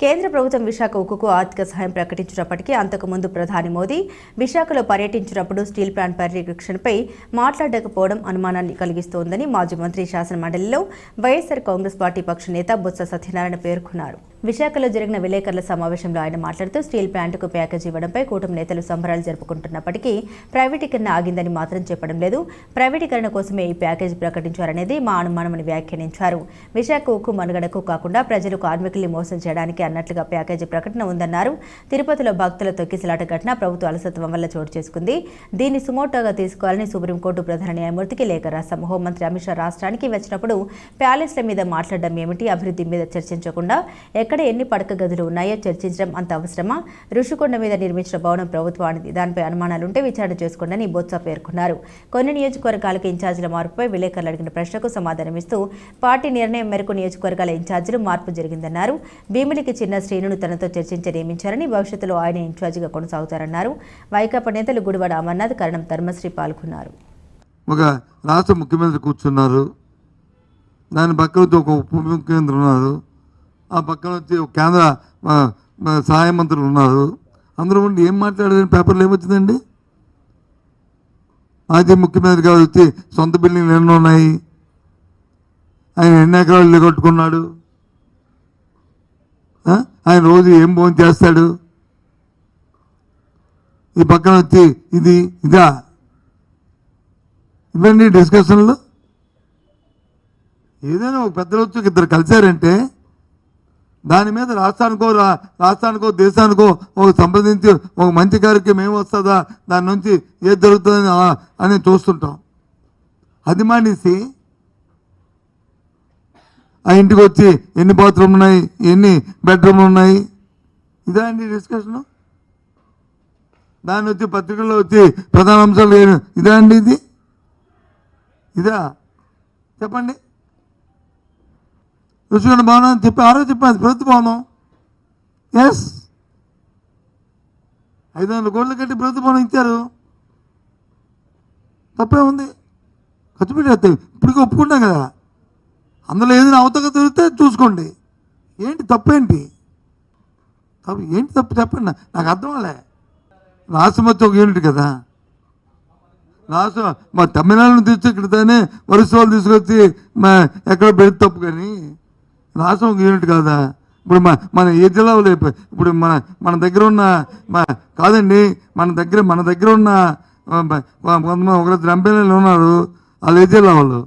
కేంద్ర ప్రభుత్వం విశాఖ ఉక్కుకు ఆర్థిక సహాయం ప్రకటించినప్పటికీ అంతకుముందు ప్రధాని మోదీ విశాఖలో పర్యటించినప్పుడు స్టీల్ ప్లాంట్ పరిరక్షణపై మాట్లాడకపోవడం అనుమానాన్ని కలిగిస్తోందని మాజీ మంత్రి శాసన మండలిలో వైఎస్సార్ కాంగ్రెస్ పార్టీ పక్ష నేత బొత్స సత్యనారాయణ పేర్కొన్నారు. విశాఖలో జరిగిన విలేకరుల సమావేశంలో ఆయన మాట్లాడుతూ స్టీల్ ప్లాంట్కు ప్యాకేజీ ఇవ్వడంపై కూటమి నేతలు సంబరాలు జరుపుకుంటున్నప్పటికీ ప్రైవేటీకరణ ఆగిందని మాత్రం చెప్పడం లేదు. ప్రైవేటీకరణ కోసమే ఈ ప్యాకేజీ ప్రకటించారనేది మా అనుమానమని వ్యాఖ్యానించారు. విశాఖ ఉక్కు మనుగడకు కాకుండా ప్రజలు కార్మికుల్ని మోసం చేయడానికి అన్నట్లుగా ప్యాకేజీ ప్రకటన ఉందన్నారు. తిరుపతిలో భక్తుల తొక్కిసలాట ఘటన ప్రభుత్వ అలసత్వం వల్ల చోటు చేసుకుంది. దీన్ని సుమోటోగా తీసుకోవాలని సుప్రీంకోర్టు ప్రధాన న్యాయమూర్తికి లేఖ రాశాం. హోంమంత్రి అమిత్ షా రాష్ట్రానికి వచ్చినప్పుడు ప్యాలెస్ల మీద మాట్లాడడం ఏమిటి? అభివృద్ధి మీద చర్చించకుండా ఎక్కడ ఎన్ని పడక గదులు ఉన్నాయో చర్చించడం అంత అవసరమా? ఋషికొండ మీద నిర్మించిన భవనం ప్రభుత్వానికి దానిపై అనుమానాలుంటే విచారణ చేసుకోండి బొత్స పేర్కొన్నారు. కొన్ని నియోజకవర్గాలకు ఇన్ఛార్జీల మార్పుపై విలేకరులు అడిగిన ప్రశ్నకు సమాధానమిస్తూ పార్టీ నిర్ణయం మేరకు నియోజకవర్గాల ఇన్ఛార్జీలు మార్పు జరిగిందన్నారు. భీమిలికి చిన్న శ్రేణును తనతో చర్చించి నియమించారని భవిష్యత్తులో ఆయన ఇన్ఛార్జిగా కొనసాగుతారన్నారు. వైకాపా నేతలు గుడివాడ అమర్నాథ్ కరణం ధర్మశ్రీ పాల్గొన్నారు. ఒక రాష్ట్ర ముఖ్యమంత్రి కూర్చున్నారు. దాని పక్కన ఒక ఉప ముఖ్యమంత్రి ఉన్నారు. ఆ పక్కన వచ్చి ఒక కేంద్ర సహాయ మంత్రులు ఉన్నారు. అందరూ ఉండి ఏం మాట్లాడారని పేపర్లో ఏమొచ్చిందండి? మాజీ ముఖ్యమంత్రి గారు వచ్చి సొంత బిల్డింగ్లు ఎన్నో ఉన్నాయి? ఆయన ఎన్ని ఎకరాలు కొట్టుకున్నాడు కట్టుకున్నాడు ఆయన రోజు ఏం భోజనం చేస్తాడు? ఈ పక్కన వచ్చి ఇది ఇదా? ఇవన్నీ డిస్కషన్లు ఏదైనా ఒక పెద్దలు వచ్చి ఇద్దరు కలిశారంటే దాని మీద రాష్ట్రానికో రా- రాష్ట్రానికో దేశానికో ఒక సంప్రదించి ఒక మంచి కార్యక్రమం ఏం వస్తుందా? దాని నుంచి ఏది జరుగుతుందని అని చూస్తుంటాం. అది మానేసి ఆ ఇంటికి వచ్చి ఎన్ని బాత్రూమ్లు ఉన్నాయి ఎన్ని బెడ్రూమ్లు ఉన్నాయి? ఇదా అండి డిస్కషను. దాన్ని వచ్చి పత్రికల్లో వచ్చి ప్రధాన అంశాలు ఇదా అండి ఇది? ఇదా? చెప్పండి. రుచికొండ భవనం అని చెప్పి ఆరో చెప్పాను అది ప్రభుత్వ భవనం ఎస్ ఐదు వందల కోట్లు కట్టి ప్రభుత్వ భవనం ఇచ్చారు. తప్పే ఉంది. ఖర్చు పెట్టేస్తాయి ఇప్పటికీ ఒప్పుకుంటాం కదా. అందులో ఏదైనా అవతక దొరికితే చూసుకోండి. ఏంటి తప్పేంటి? తప్పు ఏంటి తప్పు చెప్పండి నాకు అర్థం అలే రాష్ట్రం ఒక యూనిట్ కదా. రాష్ట్రం మా తమిళనాడును తెచ్చి ఇక్కడ వరుస వాళ్ళు తీసుకొచ్చి మా ఎక్కడ పెడితే తప్పు కానీ రాష్ట్రం ఒక యూనిట్ కాదా? ఇప్పుడు మన ఏ జిల్లాలో ఇప్పుడు మన మన దగ్గర ఉన్న మా కాదండి మన దగ్గర మన దగ్గర ఉన్న కొంతమంది ఒకరిద్దరు ఎంపీలు ఉన్నారు వాళ్ళు ఏ జిల్లా వాళ్ళు?